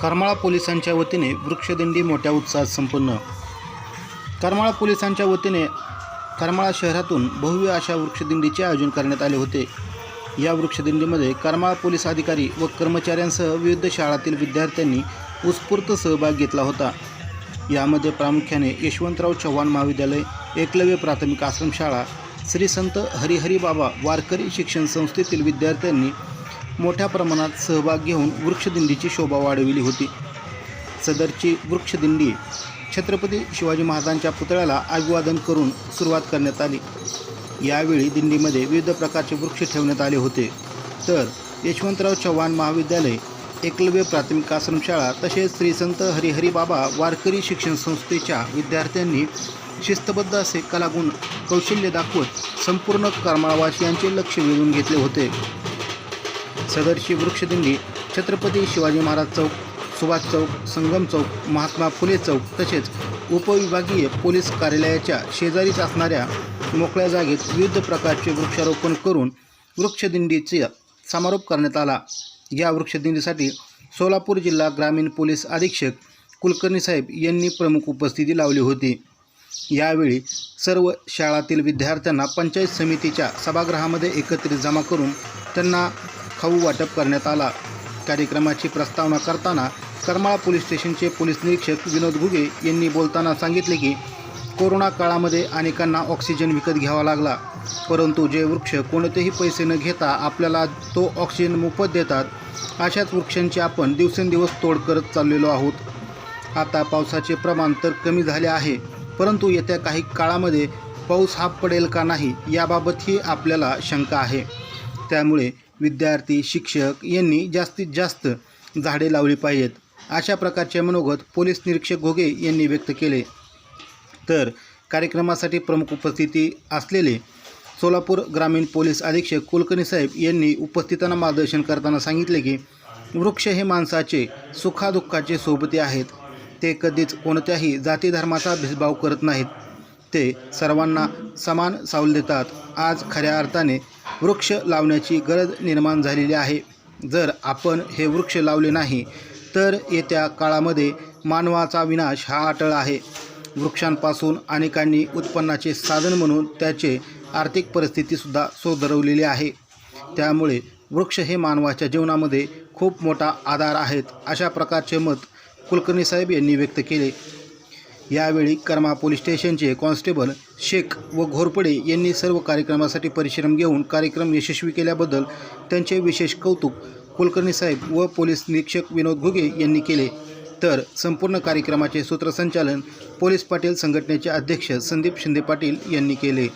करमाळा पोलिसांच्या वतीने वृक्षदिंडी मोठ्या उत्साहात संपन्न. करमाळा पोलिसांच्या वतीने करमाळा शहरातून भव्य अशा वृक्षदिंडीचे आयोजन करण्यात आले होते. या वृक्षदिंडीमध्ये करमाळा पोलीस अधिकारी व कर्मचाऱ्यांसह विविध शाळातील विद्यार्थ्यांनी उत्स्फूर्त सहभाग घेतला होता. यामध्ये प्रामुख्याने यशवंतराव चव्हाण महाविद्यालय एकलव्य प्राथमिक आश्रमशाळा श्री संत हरिहरी बाबा वारकरी शिक्षण संस्थेतील विद्यार्थ्यांनी मोठ्या प्रमाणात सहभाग घेऊन वृक्षदिंडीची शोभा वाढविली होती. सदरची वृक्षदिंडी छत्रपती शिवाजी महाराजांच्या पुतळ्याला अभिवादन करून सुरुवात करण्यात आली. यावेळी दिंडीमध्ये विविध प्रकारचे वृक्ष ठेवण्यात आले होते. तर यशवंतराव चव्हाण महाविद्यालय एकलव्य प्राथमिक आश्रमशाळा तसेच श्री संत हरिहरी बाबा वारकरी शिक्षण संस्थेच्या विद्यार्थ्यांनी शिस्तबद्ध असे कलागुण कौशल्य दाखवत संपूर्ण करमाळवासियांचे लक्ष वेधून घेतले होते. सदरची वृक्षदिंडी छत्रपती शिवाजी महाराज चौक सुभाष चौक संगम चौक महात्मा फुले चौक तसेच उपविभागीय पोलीस कार्यालयाच्या शेजारीच असणाऱ्या मोकळ्या जागेत विविध प्रकारचे वृक्षारोपण करून वृक्षदिंडीचा समारोप करण्यात आला. या वृक्षदिंडीसाठी सोलापूर जिल्हा ग्रामीण पोलीस अधीक्षक कुलकर्णी साहेब यांनी प्रमुख उपस्थिती लावली होती. यावेळी सर्व शाळातील विद्यार्थ्यांना पंचायत समितीच्या सभागृहामध्ये एकत्रित जमा करून त्यांना खाऊ वाटप करण्यात आला. कार्यक्रमाची प्रस्तावना करताना करमाळा पोलीस स्टेशनचे पोलीस निरीक्षक विनोद घुगे यांनी बोलताना सांगितले की कोरोना काळामध्ये अनेकांना ऑक्सिजन विकत घ्यावा लागला. परंतु जे वृक्ष कोणतेही पैसे न घेता आपल्याला तो ऑक्सिजन मोफत देतात अशाच वृक्षांची आपण दिवसेंदिवस तोड करत चाललेलो आहोत. आता पावसाचे प्रमाण तर कमी झाले आहे परंतु येत्या काही काळामध्ये पाऊस हा पडेल का नाही याबाबतही आपल्याला शंका आहे. त्यामुळे विद्यार्थी शिक्षक यांनी जास्तीत जास्त झाडे लावली पाहिजेत. अशा प्रकारचे मनोगत पोलीस निरीक्षक घोगे यांनी व्यक्त केले. तर कार्यक्रमासाठी प्रमुख उपस्थिती असलेले सोलापूर ग्रामीण पोलीस अधीक्षक कुलकर्णी साहेब यांनी उपस्थितांना मार्गदर्शन करताना सांगितले की वृक्ष हे माणसाचे सुखादुःखाचे सोबती आहेत. ते कधीच कोणत्याही जाती धर्माचा भेदभाव करत नाहीत. ते सर्वांना समान सावल देतात. आज खऱ्या अर्थाने वृक्ष लावण्याची गरज निर्माण झालेली आहे. जर आपण हे वृक्ष लावले नाही तर येत्या काळामध्ये मानवाचा विनाश हा अटळ आहे. वृक्षांपासून अनेकांनी उत्पन्नाचे साधन म्हणून त्याचे आर्थिक परिस्थितीसुद्धा सुधारवलेली आहे. त्यामुळे वृक्ष हे मानवाच्या जीवनामध्ये खूप मोठा आधार आहेत अशा प्रकारचे मत कुलकर्णी साहेब यांनी व्यक्त केले. यावेळी कर्मा पोलीस स्टेशनचे कॉन्स्टेबल शेख व घोरपडे यांनी सर्व कार्यक्रमासाठी परिश्रम घेऊन कार्यक्रम यशस्वी केल्याबद्दल त्यांचे विशेष कौतुक कुलकर्णी साहेब व पोलीस निरीक्षक विनोद घुगे यांनी केले. तर संपूर्ण कार्यक्रमाचे सूत्रसंचालन पोलीस पाटील संघटनेचे अध्यक्ष संदीप शिंदे पाटील यांनी केले.